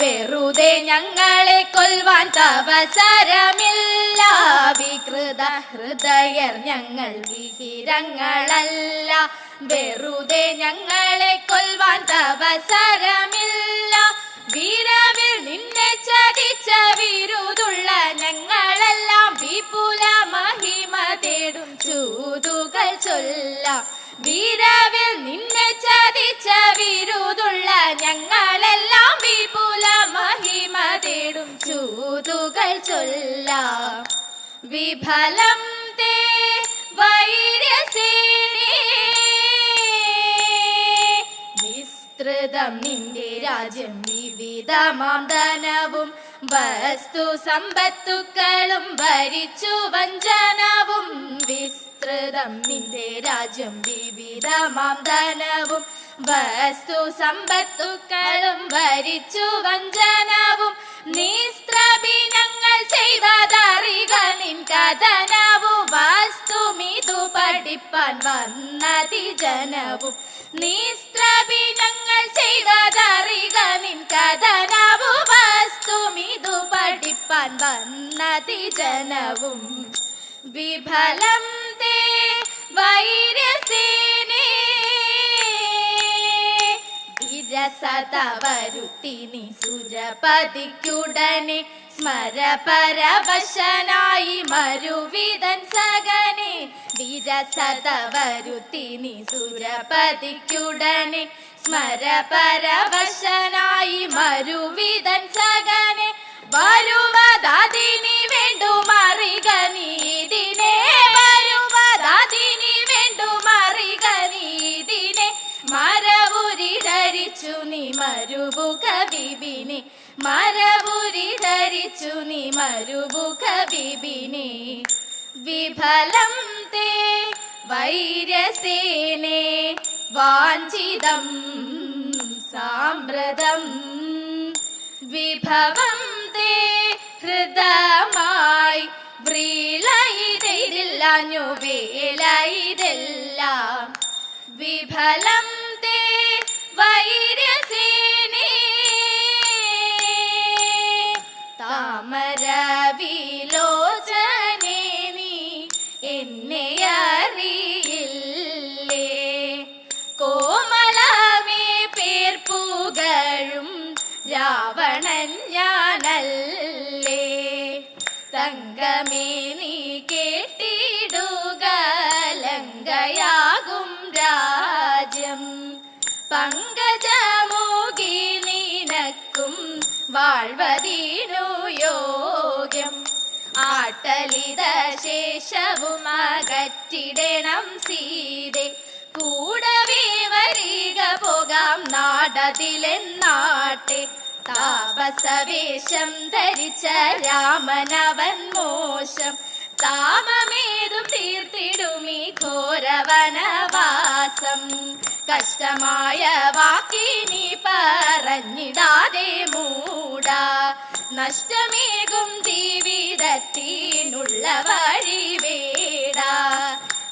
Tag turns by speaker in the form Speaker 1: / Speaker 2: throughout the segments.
Speaker 1: വെറുതെ ഞങ്ങളെ കൊൽവാൻ തവസരമില്ല വികൃത ഹൃദയർ ഞങ്ങൾ വിഹിരങ്ങളല്ല. വെറുതെ ഞങ്ങളെ കൊൽവാൻ തവസരമില്ല വീരവിൽ നിന്നെ ചതിച്ച വിരുതുള്ള ഞങ്ങളെല്ലാം വിപുല മഹിമ തേടും ചൂതുകൾ ചൊല്ലാം. വീരവിൽ നിന്നെ ചതിച്ച വിരുതുള്ള ചൊല്ലാം. വിഫലം വിസ്തൃതം നിന്റെ രാജ്യം വിവിധമാം ധനവും വസ്തു സമ്പത്തുക്കളും ഭരിച്ചു വഞ്ചനവും. വിസ്തൃതം നിന്റെ രാജ്യം വിവിധമാം ധനവും വസ്തു സമ്പത്തുക്കളും ഭരിച്ചു വഞ്ചനവും. നീ ചെയ്തതറിക നിൻ കഥനവും വസ്തുമിതു പഠിപ്പാൻ വന്നതി ജനവും. നിസ്ത്രബി ഞങ്ങൾ ചെയ്തതറിക നിൻ കഥനവു വസ്തുമിതു പഠിപ്പാൻ വന്നതി ജനവും. വിഫലം തേ വൈര്യസേനേ വിരസത വരുത്തിനി സുരപതിക്കുടനെ സ്മരപരവശനായി മരുവിതൻ സകനെ വിരസത വരുത്തിനി സുരപതിക്കുടനെ. സ്മരപരവശനായി മരുവിതൻ സകനെ വരുവതതിനി വേണ്ടു മറിക നീതിനെ. വരുവതതിനി വേണ്ടു മറിക നീതിനെ. മരവുരി ധരിച്ചു നീ മരുവു ബിബിനെ മരവുരി ധരിച്ചു നീ മരുമുഖ ബിബിനെ. വിഫലം തേ വൈര്യസേനെ വാഞ്ചിതം സാമ്പ്രതം. വിഭവം തേ ഹൃദമായി വ്രീളയിതില്ലാഞ്ഞു വേലയിതെല്ലാം വിഫലം പങ്കജമോകി നിനക്കും വാഴ്വതീനു യോഗ്യം. ആട്ടലിത ശേഷവും അകറ്റിടണം സീതെ. കൂടവേ വരിക പോകാം നാടതിലെന്നാട്ടെ. താപസവേഷം ധരിച്ച രാമനവൻ മോശം. താമമേതും തീർത്തിടുമീ ഘോരവനവാസം. കഷ്ടമായ വാക്കിനി പറഞ്ഞിടാതെ മൂട. നഷ്ടമേകും ജീവിതത്തിനുള്ള വഴി വേട.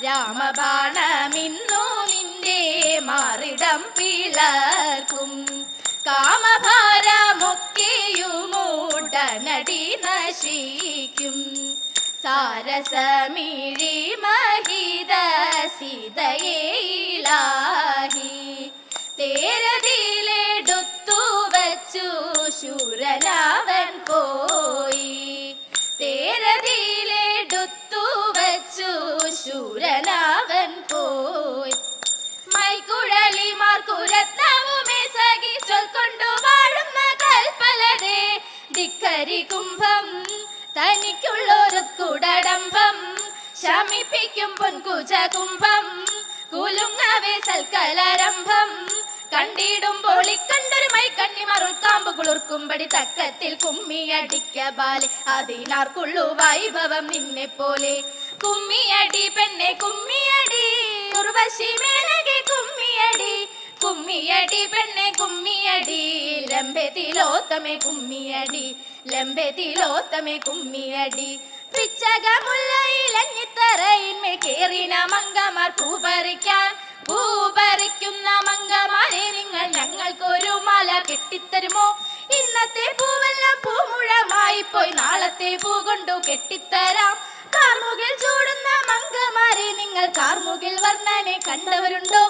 Speaker 1: രാമബാണമിന്നു നിന്റെ മാറിടം പിളർക്കും. കാമഭാരമൊക്കെയുമൂടനടി നശിക്കും. സാരസമിഴി മഹിത സീതയേലാഹി ധിക്കരി കുംഭം തനിക്കുള്ളൊരു കുടടംബം ശമിപ്പിക്കും പൊൻകുചകുംഭം കുലുങ്ങാവേ സൽക്കലരംഭം കണ്ടിടുമ്പോൾ ഇക്കണ്ടൊരു മൈ കണ്ണിമറുൾ കാമ്പ് കുളിർക്കുമ്പടി തക്കത്തിൽ കുമ്മിയടിക്ക ബാലെ. അതിനാർക്കുള്ളു വൈഭവം നിന്നെ പോലെ കുമ്മിയടി പെണ്ണെ കുമ്മിയടി ഉർവശി മേലകെ കുമ്മിയടി. കുമ്മിയടി പെണ്ണെ കുമ്മിയടി ലംബത്തിലോത്തമെ കുമ്മിയടി. ലംബെതിലോത്തമേ കുമ്മിയടി. പിച്ചകമുല്ലയിലഞ്ഞിത്തറയിന്മേൽ കേറിന മംഗമാർ പൂപറിക്കാൻ പൂപറിക്കുന്ന മംഗമാരെ നിങ്ങൾ ഞങ്ങൾക്കൊരു മല കെട്ടിത്തരുമോ? ഇന്നത്തെ പൂവെല്ലാം പൂമുഴമായി പോയി നാളത്തെ പൂ കൊണ്ടു കെട്ടിത്തരാം. കാർമുകിൽ ചൂടുന്ന മംഗമാരെ നിങ്ങൾ കാർമുകിൽ വർണനെ കണ്ടവരുണ്ടോ?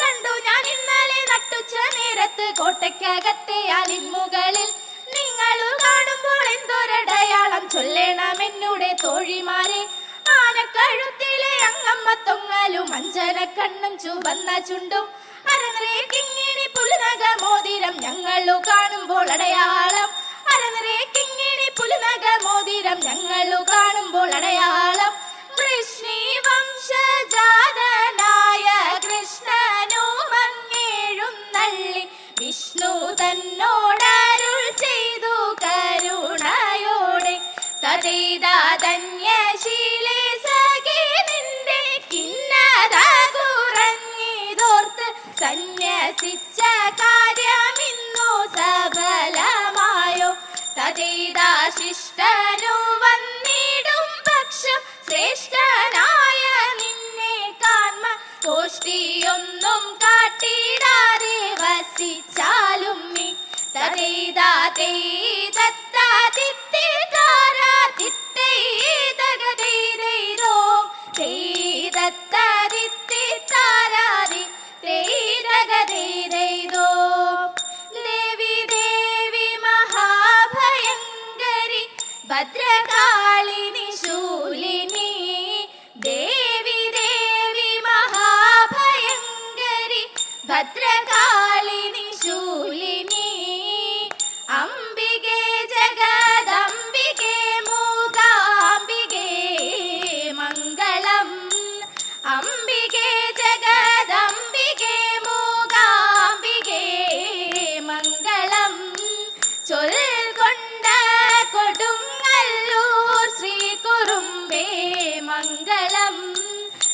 Speaker 1: കണ്ടു ഞാൻ ഇന്നലെ നട്ടുച്ച നേരത്ത് കോട്ടയ്ക്കകത്തെ ആലിൻ മുകളിൽ ചൊല്ലണമെന്നൂടെ തോഴിമാരെ. ആനക്കഴുത്തിലെ അങ്ങമ്മ തൊങ്ങലും അഞ്ചന കണ്ണും ചുവന്ന ചുണ്ടും. അരനിറയെ കിങ്ങിണി പുലുനക മോതിരം ഞങ്ങളു കാണുമ്പോൾ അടയാളം. അരനിറയെ കിങ്ങിണി പുലുനക മോതിരം ഞങ്ങളു കാണുമ്പോൾ അടയാളം.